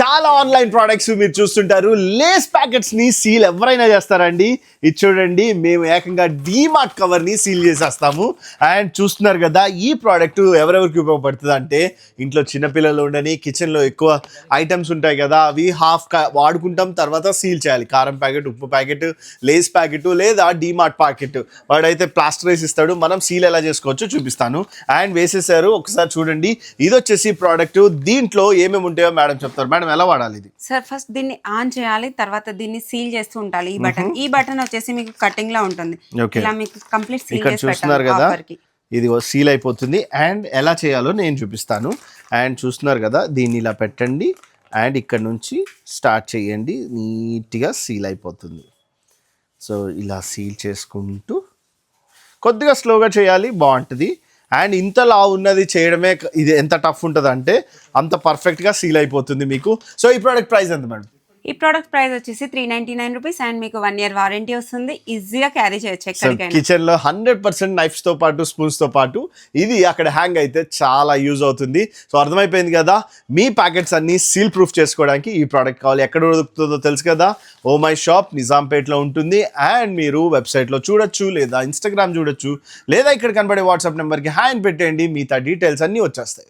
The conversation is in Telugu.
చాలా ఆన్లైన్ ప్రోడక్ట్స్ మీరు చూస్తుంటారు. లేస్ ప్యాకెట్స్ని సీల్ ఎవరైనా చేస్తారండి? ఇది చూడండి మేము ఏకంగా డీమార్ట్ కవర్ని సీల్ చేసేస్తాము. అండ్ చూస్తున్నారు కదా ఈ ప్రోడక్ట్ ఎవరెవరికి ఉపయోగపడుతుంది అంటే ఇంట్లో చిన్నపిల్లలు ఉండని కిచెన్లో ఎక్కువ ఐటమ్స్ ఉంటాయి కదా అవి హాఫ్ వాడుకుంటాం తర్వాత సీల్ చేయాలి. కారం ప్యాకెట్ ఉప్పు ప్యాకెట్ లేస్ ప్యాకెట్ లేదా డీమార్ట్ ప్యాకెట్ వాడైతే ప్లాస్టర్ వేసి ఇస్తాడు. మనం సీల్ ఎలా చేసుకోవచ్చో చూపిస్తాను. అండ్ వేసేసారు. ఒకసారి చూడండి. ఇది వచ్చేసి ప్రోడక్ట్ దీంట్లో ఏమేమి ఉంటాయో మేడం చెప్తారు. మేడం ఎలా వాడాలి ఇది? సార్ ఫస్ట్ దీన్ని ఆన్ చేయాలి తర్వాత దీన్ని సీల్ చేస్తూ ఉండాలి. ఈ బటన్ ఈ బటన్ వచ్చేసి మీకు కటింగ్లో ఉంటుంది. ఇలా మీకు కంప్లీట్ సీల్ ఇక్కడ చేసి చూస్తున్నారు కదా ఇది సీల్ అయిపోతుంది. అండ్ ఎలా చేయాలో నేను చూపిస్తాను. అండ్ చూస్తున్నారు కదా దీన్ని ఇలా పెట్టండి. అండ్ ఇక్కడ నుంచి స్టార్ట్ చేయండి. నీట్గా సీల్ అయిపోతుంది. సో ఇలా సీల్ చేసుకుంటూ కొద్దిగా స్లోగా చేయాలి. బాగుంటుంది. అండ్ ఇంతలా ఉన్నది చేయడమే ఇది ఎంత టఫ్ ఉంటుంది అంటే అంత పర్ఫెక్ట్గా సీల్ అయిపోతుంది మీకు. సో ఈ ప్రోడక్ట్ ప్రైస్ ఎంత మేడం? ఈ ప్రోడక్ట్ ప్రైస్ వచ్చేసి three ninety nine rupees and మీకు వన్ ఇయర్ వారంటీ వస్తుంది. ఈజీగా క్యారీ చేయొచ్చు ఎక్కడికైనా. కిచెన్లో హండ్రెడ్ పర్సెంట్ నైఫ్స్తో పాటు స్పూన్స్తో పాటు ఇది అక్కడ హ్యాంగ్ అయితే చాలా యూజ్ అవుతుంది. సో అర్థమైపోయింది కదా? మీ ప్యాకెట్స్ అన్ని సీల్ ప్రూఫ్ చేసుకోవడానికి ఈ ప్రోడక్ట్ కావాలి. ఎక్కడ దొరుకుతుందో తెలుసు కదా? ఓ మై షాప్ నిజాంపేట్లో ఉంటుంది. అండ్ మీరు వెబ్సైట్లో చూడొచ్చు లేదా ఇన్స్టాగ్రామ్ చూడొచ్చు లేదా ఇక్కడ కనబడే వాట్సాప్ నెంబర్కి హ్యాండ్ పెట్టేయండి. మిగతా డీటెయిల్స్ అన్నీ వచ్చేస్తాయి.